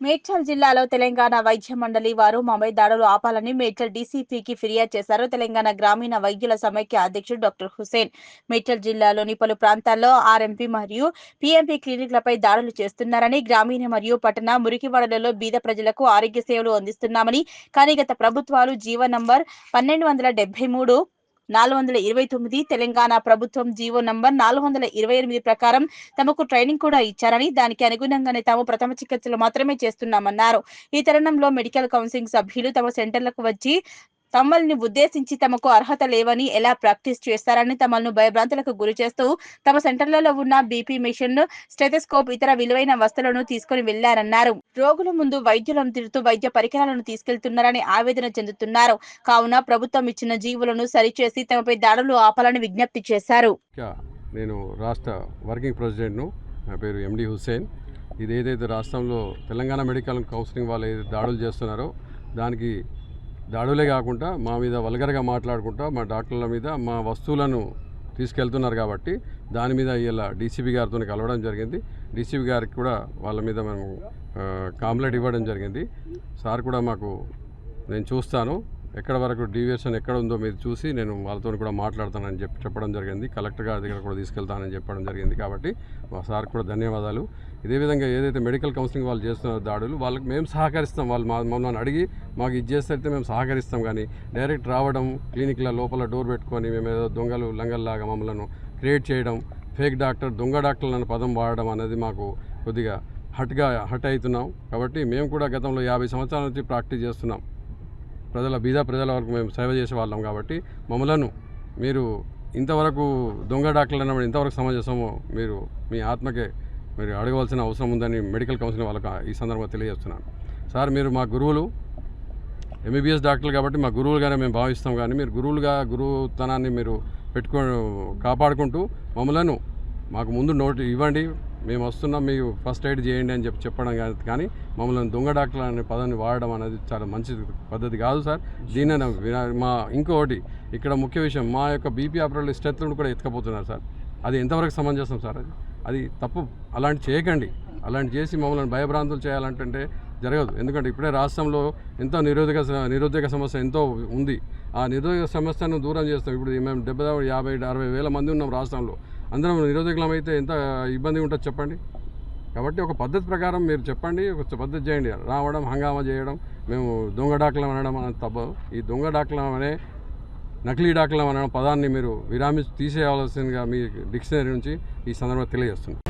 మేడ్చల్ జిల్లాలో తెలంగాణ వైద్య మండలి వారు మాపై దాడులు ఆపాలని మేడ్చల్ డీసీపీకి ఫిర్యాదు చేశారు. తెలంగాణ గ్రామీణ వైద్యుల సమైక్య అధ్యక్షుడు డాక్టర్ హుసేన్ మేడ్చల్ జిల్లాలోని పలు ప్రాంతాల్లో ఆర్ఎంపీ మరియు పీఎంపీ క్లినిక్లపై దాడులు చేస్తున్నారని గ్రామీణ మరియు పట్టణ మురికివాడలలో బీద ప్రజలకు ఆరోగ్య సేవలు అందిస్తున్నామని కానీ గత ప్రభుత్వాలు జీవో నంబర్ పన్నెండు వందల డెబ్బై మూడు నాలుగు వందల ఇరవై తొమ్మిది తెలంగాణ ప్రభుత్వం జీవో నంబర్ నాలుగు వందల ఇరవై ఎనిమిది ప్రకారం తమకు ట్రైనింగ్ కూడా ఇచ్చారని దానికి అనుగుణంగానే తాము ప్రథమ చికిత్సలు మాత్రమే చేస్తున్నామన్నారు. ఈ తరుణంలో మెడికల్ కౌన్సిలింగ్ సభ్యులు తమ సెంటర్లకు వచ్చి తమల్ని ఉద్దేశించి తమకు అర్హత లేవని ఎలా ప్రాక్టీస్ చేస్తారని తమను భయభ్రాంతులకు గురి చేస్తూ తమ సెంటర్లలో ఉన్న బీపీ మిషన్ స్టెథోస్కోప్ ఇతర విలువైన వస్తువులను తీసుకుని వెళ్ళారన్నారు. రోగుల ముందు వైద్యులను తిడుతూ వైద్య పరికరాలను తీసుకెళ్తున్నారని ఆవేదన చెందుతున్నారు. కావున ప్రభుత్వం ఇచ్చిన జీవులను సరిచేసి తమపై దాడులు ఆపాలని విజ్ఞప్తి చేశారు. నేను రాష్ట్ర వర్కింగ్ ప్రెసిడెంట్ను నా పేరు ఎండి హుసేన్ ఇది ఏదైతే రాష్ట్రంలో తెలంగాణ మెడికల్ కౌన్సిలింగ్ వాళ్ళు ఏదైతే దాడులు చేస్తున్నారో దానికి దాడులే కాకుండా మా మీద వల్గర్గా మాట్లాడుకుంటా మా డాక్టర్ల మీద మా వస్తువులను తీసుకెళ్తున్నారు కాబట్టి దాని మీద ఇలా డీసీపీ గారితో కలవడం జరిగింది. డీసీపీ గారికి కూడా వాళ్ళ మీద మేము కాంప్లైంట్ ఇవ్వడం జరిగింది. సార్ కూడా మాకు నేను చూస్తాను. ఎక్కడ వరకు డీవియేషన్ ఎక్కడ ఉందో మీరు చూసి నేను వాళ్ళతో కూడా మాట్లాడతానని చెప్పి చెప్పడం జరిగింది. కలెక్టర్ గారి దగ్గర కూడా తీసుకెళ్తానని చెప్పడం జరిగింది కాబట్టి మా సార్ కూడా ధన్యవాదాలు. ఇదే విధంగా ఏదైతే మెడికల్ కౌన్సిలింగ్ వాళ్ళు చేస్తున్నారో దాడులు వాళ్ళకి మేము సహకరిస్తాం. వాళ్ళు మా మమ్మల్ని అడిగి మాకు ఇది చేస్తే మేము సహకరిస్తాం కానీ డైరెక్ట్ రావడం క్లినిక్ల లోపల డోర్ పెట్టుకొని మేము ఏదో దొంగలు లంగల్లాగా మమ్మల్ని క్రియేట్ చేయడం ఫేక్ డాక్టర్ దొంగ డాక్టర్లు అనే పదం వాడడం అనేది మాకు కొద్దిగా హట్గా హట్ అవుతున్నాం. కాబట్టి మేము కూడా గతంలో యాభై సంవత్సరాల నుంచి ప్రాక్టీస్ చేస్తున్నాం. ప్రజల బీద ప్రజల వరకు మేము సేవ చేసే వాళ్ళం కాబట్టి మమ్మలను మీరు ఇంతవరకు దొంగ డాక్టర్లు అన్నప్పుడు ఇంతవరకు సమంజసమో మీరు మీ ఆత్మకే మీరు అడగవలసిన అవసరం ఉందని మెడికల్ కౌన్సిల్ వాళ్ళకి ఈ సందర్భంగా తెలియజేస్తున్నాను. సార్ మీరు మా గురువులు ఎంబీబీఎస్ డాక్టర్లు కాబట్టి మా గురువులుగానే మేము భావిస్తాం కానీ మీరు గురువులుగా గురువుతనాన్ని మీరు పెట్టుకో కాపాడుకుంటూ మమ్మలను మాకు ముందు నోటు ఇవ్వండి. మేము వస్తున్నాం మీకు ఫస్ట్ ఎయిడ్ చేయండి అని చెప్పి చెప్పడం కాదు కానీ మమ్మల్ని దొంగ డాక్టర్ అనే పదాన్ని వాడడం అనేది చాలా మంచి పద్ధతి కాదు సార్. దీని మా ఇంకొకటి ఇక్కడ ముఖ్య విషయం మా యొక్క బీపీ ఆపరేటర్లు స్టెత్లను కూడా ఎత్తుకపోతున్నారు సార్. అది ఎంతవరకు సమంజసం సార్ అది? అది తప్పు అలాంటి చేయకండి. అలాంటి చేసి మమ్మల్ని భయభ్రాంతులు చేయాలంటే జరగదు. ఎందుకంటే ఇప్పుడే రాష్ట్రంలో ఎంతో నిరోధక నిరుద్యోగ సమస్య ఎంతో ఉంది. ఆ నిరుద్యోగ సమస్యను దూరం చేస్తాం. ఇప్పుడు మేము డెబ్బై యాభై అరవై వేల మంది ఉన్నాం రాష్ట్రంలో. అందరం నిరోధకులం అయితే ఎంత ఇబ్బంది ఉంటుంది చెప్పండి. కాబట్టి ఒక పద్ధతి ప్రకారం మీరు చెప్పండి ఒక పద్ధతి చేయండి. రావడం హంగామా చేయడం మేము దొంగ డాక్లం అనడం అనేది తప్పదు. ఈ దొంగ డాక్లం అనే నకిలీ డాక్లం అనే పదాన్ని మీరు విరామి తీసేయవలసిందిగా మీ డిక్షనరీ నుంచి ఈ సందర్భంగా తెలియజేస్తున్నాను